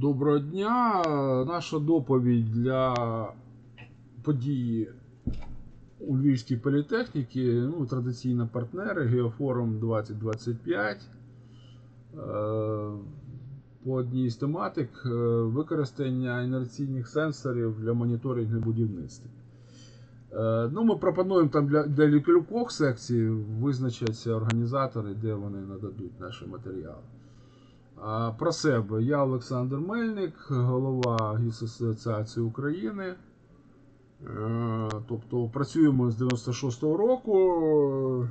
Доброго дня. Наша доповідь для події у Львівській політехніці. Ну, традиційно партнери Геофорум 2025. Е, По одній з тематик е, використання інерційних сенсорів для моніторингу будівництва. Е, Ну, ми пропонуємо там для, для кількох секцій визначаться організатори, де вони нададуть наші матеріали. Про себе. Я Олександр Мельник, голова ГІС Асоціації України. Е, Тобто працюємо з 96-го року.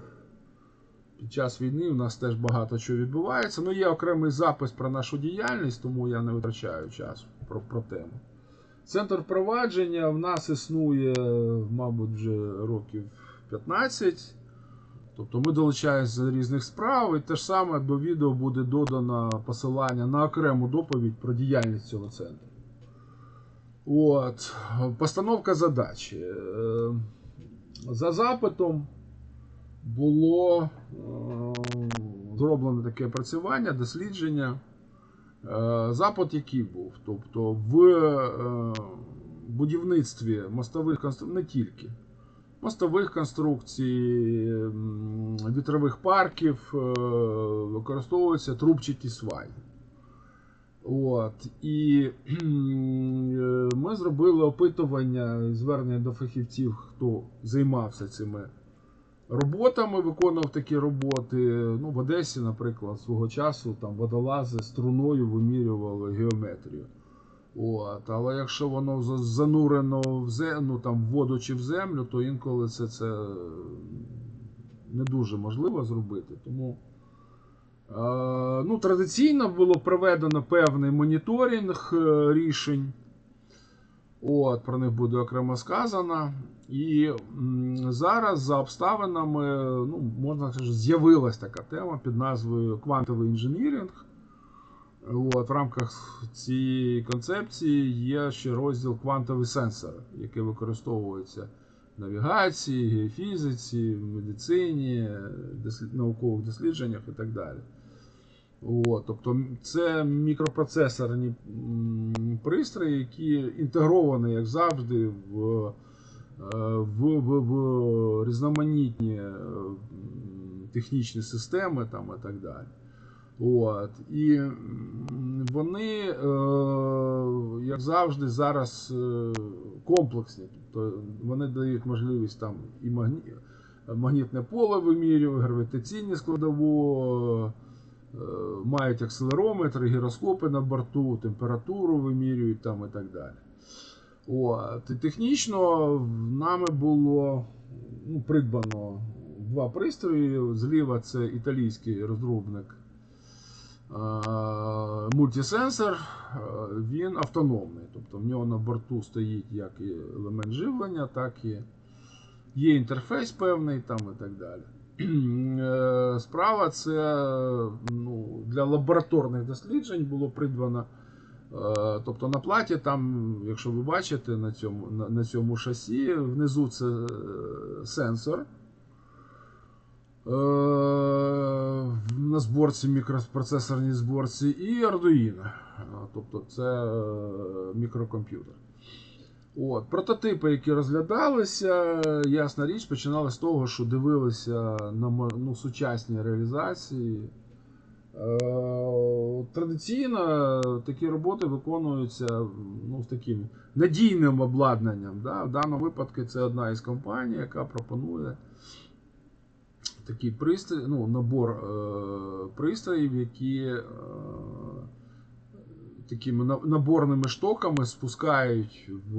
Під час війни у нас теж багато чого відбувається. Ну, є окремий запис про нашу діяльність, тому я не витрачаю часу про, про тему. Центр впровадження в нас існує, мабуть, вже років 15. Тобто ми долучаємося з різних справ, і те ж саме до відео буде додано посилання на окрему доповідь про діяльність цього центру. От. Постановка задачі. Е, За запитом було е, зроблено таке опрацювання, дослідження. Е, Запит який був? Тобто в будівництві мостових конструкцій не тільки мостових конструкцій, вітрових парків е, використовуються трубчаті сваї. От. І е, ми зробили опитування, звернення до фахівців, хто займався цими роботами, виконував такі роботи. Ну, в Одесі, наприклад, свого часу там водолази струною вимірювали геометрію. От, але якщо воно занурено в землю, ну, там, в воду чи в землю, то інколи це, це не дуже можливо зробити. Тому е, ну, традиційно було проведено певний моніторинг е, рішень. От, про них буде окремо сказано. І зараз за обставинами, ну, можна з'явилась така тема під назвою квантовий інженіринг. От, в рамках цієї концепції є ще розділ квантовий сенсор, який використовується в навігації, геофізиці, в медицині, дослід... наукових дослідженнях і так далі. От, тобто це мікропроцесорні пристрої, які інтегровані, як завжди, в, е, в, в, в різноманітні е, технічні системи там, і так далі. От. І вони, е, як завжди, зараз е, комплексні. Тобто вони дають можливість там і магні... магнітне поле вимірювати, гравітаційні складову, е, мають акселерометри, гіроскопи на борту, температуру вимірюють там і так далі. От. І технічно нами було ну, придбано два пристрої. Зліва це італійський розробник мультисенсор, е, він автономний. Тобто в нього на борту стоїть як і елемент живлення, так і є інтерфейс певний там і так далі. Е, Справа це ну, для лабораторних досліджень було придбано. Е, Тобто на платі, там, якщо ви бачите на цьому, на, на цьому шасі, внизу це е, сенсор. Е, на зборці, мікропроцесорній зборці, і Arduino. Е, Тобто це е, мікрокомп'ютер. От. Прототипи, які розглядалися, ясна річ, починали з того, що дивилися на ну, сучасні реалізації. Традиційно такі роботи виконуються ну, з таким надійним обладнанням. Да? В даному випадку це одна із компаній, яка пропонує такий пристрій, ну, набор е, пристроїв, які е, такими наборними штоками спускають в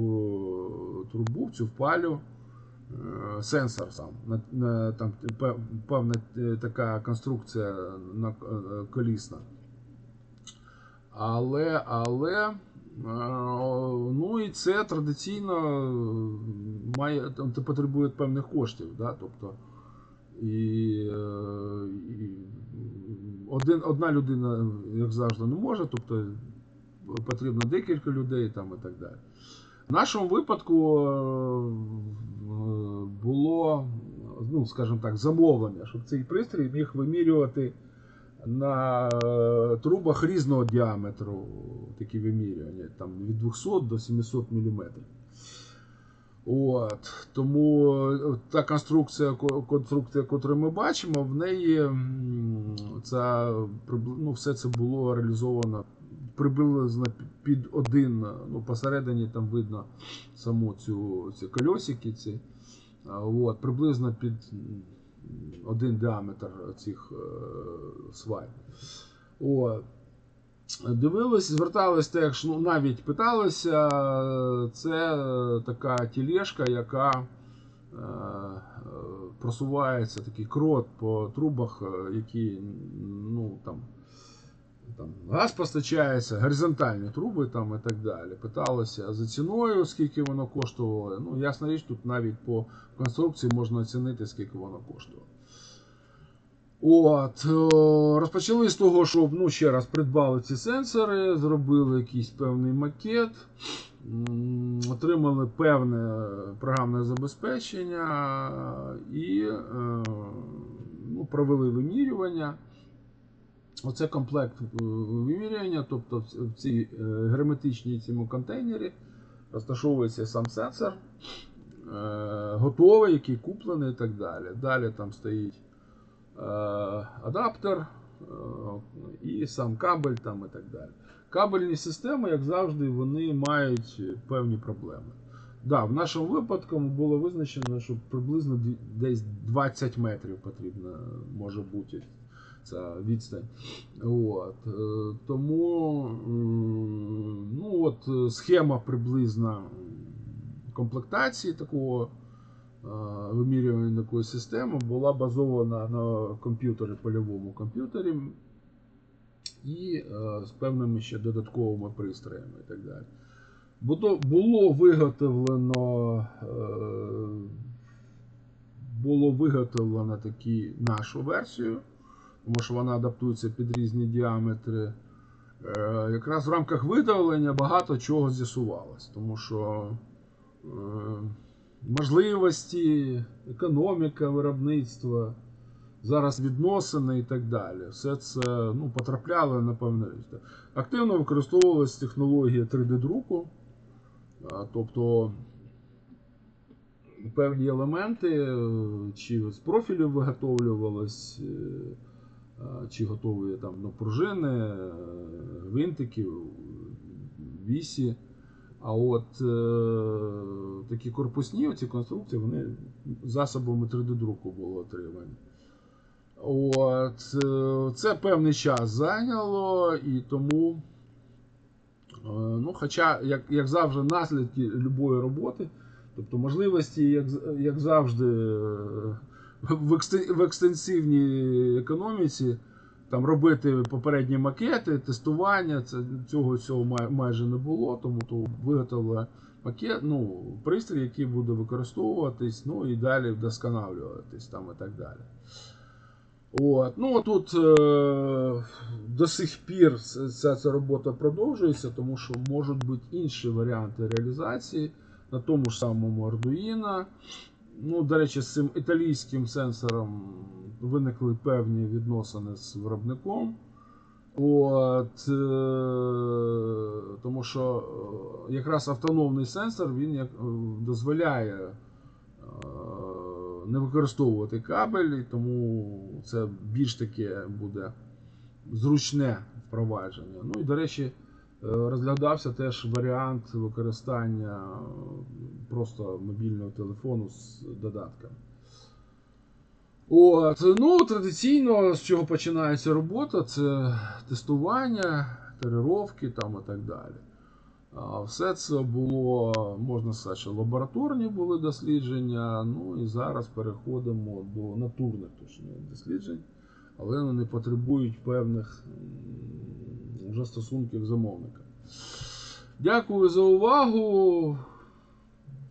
трубу, в цю впалю е, сенсор сам. На, на, там певна е, така конструкція на, е, колісна. Але, але е, ну і це традиційно має там потребує певних коштів. Да? Тобто, і, е, і один, одна людина, як завжди, не може, тобто потрібно декілька людей там і так далі. В нашому випадку е, було, ну, скажімо так, замовлення, щоб цей пристрій міг вимірювати на е, трубах різного діаметру такі вимірювання, там від 200 до 700 мм. От, тому е, та конструкція, конструкція, яку ми бачимо, в неї ця, ну, все це було реалізовано приблизно під один, ну, посередині там видно саму цю ці кольосики, ці, от, приблизно під один діаметр цих е, свай. От. Дивились, звертались теж, ну навіть питалися. Це така тілешка, яка е, просувається такий крот по трубах, е, які ну там. Там газ постачається, горизонтальні труби там і так далі. Питалися за ціною, скільки воно коштувало. Ну, ясна річ, тут навіть по конструкції можна оцінити, скільки воно коштувало. От, розпочали з того, що ну, ще раз придбали ці сенсори, зробили якийсь певний макет, отримали певне програмне забезпечення і е, ну, провели вимірювання. Оце комплект е, вимірювання, тобто в- цій е, герметичній цьому контейнері розташовується сам сенсор, е, готовий, який куплений і так далі. Далі там стоїть е, адаптер е, і сам кабель там і так далі. Кабельні системи, як завжди, вони мають певні проблеми. Да, в нашому випадку було визначено, що приблизно десь 20 метрів потрібно може бути ця відстань. От, е, тому ну, от, е, схема приблизна комплектації такого е, вимірювання такої системи була базована на комп'ютері, польовому комп'ютері і е, з певними ще додатковими пристроями і так далі. Було, виготовлено е, було виготовлено такі нашу версію, тому що вона адаптується під різні діаметри. Е, якраз в рамках видавлення багато чого з'ясувалось, тому що е, можливості, економіка виробництва, зараз відносини і так далі. Все це ну, потрапляло на певне річ. Активно використовувалась технологія 3D-друку, тобто певні елементи чи з профілю виготовлювалось, е, чи готові там ну, пружини, е, винтики, вісі. А от е, такі корпусні оці конструкції, вони засобами 3D-друку були отримані. От, е, це певний час зайняло, і тому, е, ну, хоча, як, як завжди, наслідки любої роботи, тобто можливості, як, як завжди, в екстенсивній економіці, там робити попередні макети, тестування, це, цього всього май, майже не було, тому то виготовили макет, ну, пристрій, який буде використовуватись, ну і далі вдосконалюватись там і так далі. От. Ну, тут е, до сих пір ця, ця робота продовжується, тому що можуть бути інші варіанти реалізації на тому ж самому Arduino. Ну, до речі, з цим італійським сенсором виникли певні відносини з виробником. От, е, тому що е, якраз автономний сенсор він е, дозволяє не використовувати кабель, тому це більш таке буде зручне впровадження. Ну і, до речі, розглядався теж варіант використання е, просто мобільного телефону з додатками. От, ну, традиційно, з чого починається робота, це тестування, тренування там і так далі. Все це було, можна сказати, що лабораторні були дослідження. Ну і зараз переходимо до натурних точно досліджень, але вони потребують певних вже стосунків замовника. Дякую за увагу.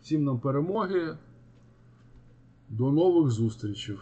Всім нам перемоги. До нових зустрічей.